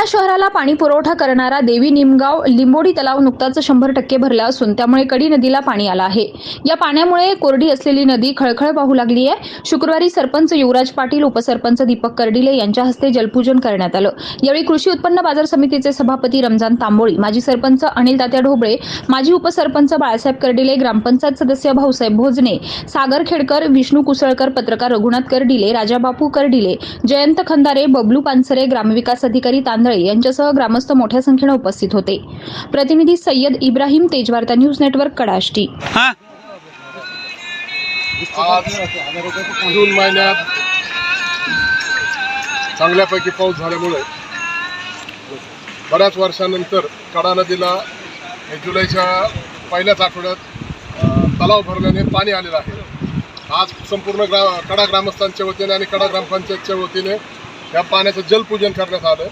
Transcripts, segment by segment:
कडा शहराला पाणी पुरवठा करणारा देवी निमगाव लिंबोडी तलाव नुकताच शंभर टक्के भरला असून त्यामुळे कडी नदीला पाणी आलं आहे. या पाण्यामुळे कोरडी असलेली नदी खळखळ वाहू लागली आहे. शुक्रवारी सरपंच युवराज पाटील उपसरपंच दीपक कर्डिले यांच्या हस्ते जलपूजन करण्यात आलं. यावेळी कृषी उत्पन्न बाजार समितीचे सभापती रमजान तांबोळी माजी सरपंच अनिल तात्या ढोबळे माजी उपसरपंच बाळासाहेब कर्डिले ग्रामपंचायत सदस्य भाऊसाहेब भोजने सागर खेडकर विष्णू कुसळकर पत्रकार रघुनाथ कर्डिले राजाबापू कर्डिले जयंत खंदारे बबलू पानसरे ग्रामविकास अधिकारी तांदळ यांच्यासह ग्रामस्थ मोठ्या संख्येनं उपस्थित होते. प्रतिनिधी सय्यद इब्राहिम तेजवार्ता न्यूज नेटवर्क कडाष्टी. हा. आज जून महिन्यात चांगल्यापैकी पाऊस झाल्यामुळे बऱ्याच वर्षानंतर कडा नदीला जुलैच्या पहिल्याच आठवड्यात तलाव भरल्याने पाणी आलेलं आहे. आज संपूर्ण ग्रा कडा ग्रामस्थांच्या वतीने आणि कडा ग्रामपंचायतच्या वतीने या पाण्याचं जलपूजन करण्यात आलं.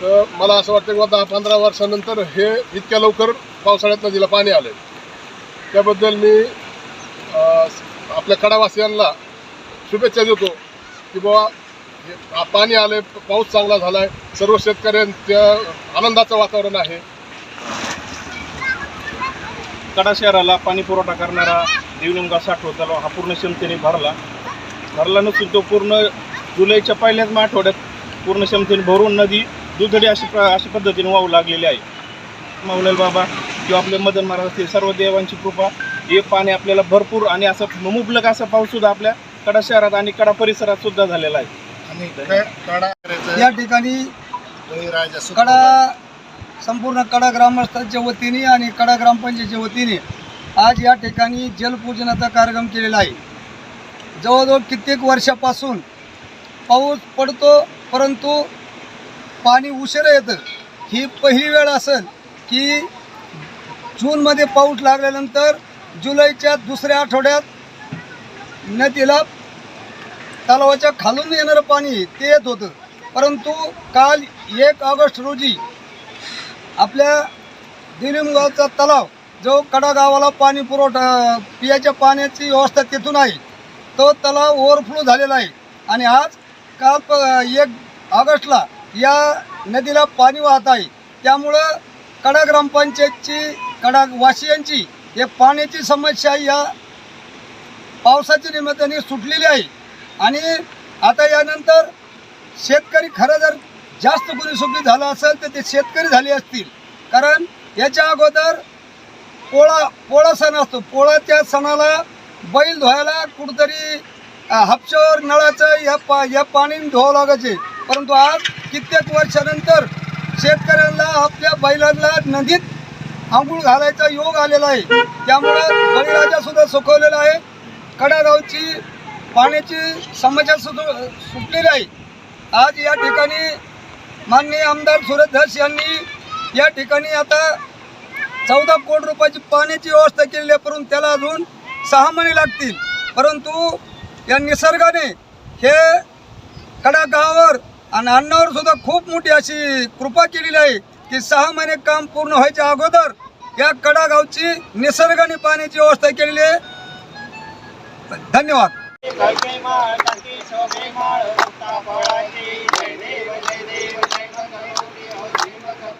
मला असं वाटतं की दहा पंधरा वर्षानंतर हे इतक्या लवकर पावसाळ्यात नदीला पाणी आलं त्याबद्दल मी आपल्या कडावासियांना शुभेच्छा देतो की बाबा हे पाणी आले पाऊस चांगला झाला आहे सर्व शेतकऱ्यांच्या आनंदाचं वातावरण आहे. कडा शहराला पाणी पुरवठा करणारा देवलिंगा साठव तलाव हा पूर्ण क्षमतेने भरला. भरला नसून तो पूर्ण जुलैच्या पहिल्याच आठवड्यात पूर्ण क्षमतेने भरून नदी दुधडी अशी प्र अशी पद्धतीने वाहू लागलेली आहे. माऊलाल बाबा किंवा आपले मदन महाराज असतील सर्व देवांची कृपा. हे पाणी आपल्याला भरपूर आणि असं मुबलक असा पाऊस सुद्धा आपल्या कडा शहरात आणि कडा परिसरात सुद्धा झालेला आहे. या ठिकाणी कडा संपूर्ण कडा ग्रामस्थांच्या वतीने आणि कडा ग्रामपंचायतीच्या वतीने आज या ठिकाणी जलपूजनाचा कार्यक्रम केलेला आहे. जवळजवळ कित्येक वर्षापासून पाऊस पडतो परंतु पाणी उशिरा येतं. ही पहिली वेळ असेल की जूनमध्ये पाऊस लागल्यानंतर जुलैच्या दुसऱ्या आठवड्यात नदीला तलावाच्या खालून येणारं पाणी ते येत होतं. परंतु काल एक ऑगस्ट रोजी आपल्या दिलिमगावचा तलाव जो कडा गावाला पाणी पुरवठा पियाच्या पाण्याची व्यवस्था तिथून आहे तो तलाव ओव्हरफ्लो झालेला आहे. आणि आज काल प एक ऑगस्टला या नदीला पाणी वाहत आहे. त्यामुळं कडा ग्रामपंचायतची कडा वासियांची हे पाण्याची समस्या या पावसाच्या निमित्ताने सुटलेली आहे. आणि आता यानंतर शेतकरी खरं जर जास्त कोणी झाला असेल तर ते शेतकरी झाले असतील. कारण याच्या अगोदर पोळा पोळा सण असतो. पोळाच्या सणाला बैल धुवायला कुठंतरी अ, हापशावर नळाचं या पा या पाणी धुवावं लागायचे. परंतु आज कित्येक वर्षानंतर शेतकऱ्यांना आपल्या बैलांना नदीत आंघोळ घालायचा योग आलेला आहे. त्यामुळं बळीराजा सुद्धा सुखवलेला आहे. कडागावची पाण्याची समस्या सुट सुटलेली आहे. आज या ठिकाणी माननीय आमदार सुरज धस यांनी या ठिकाणी आता चौदा कोटी रुपयाची पाण्याची व्यवस्था केलेली आहे. परंतु त्याला अजून सहा महिने लागतील. परंतु या निसर्गाने हे कडागावावर आणि अण्णावर सुद्धा खूप मोठी अशी कृपा केलेली आहे की सहा महिने काम पूर्ण व्हायच्या अगोदर या कडागावची निसर्गाने पाण्याची व्यवस्था केलेली आहे. धन्यवाद.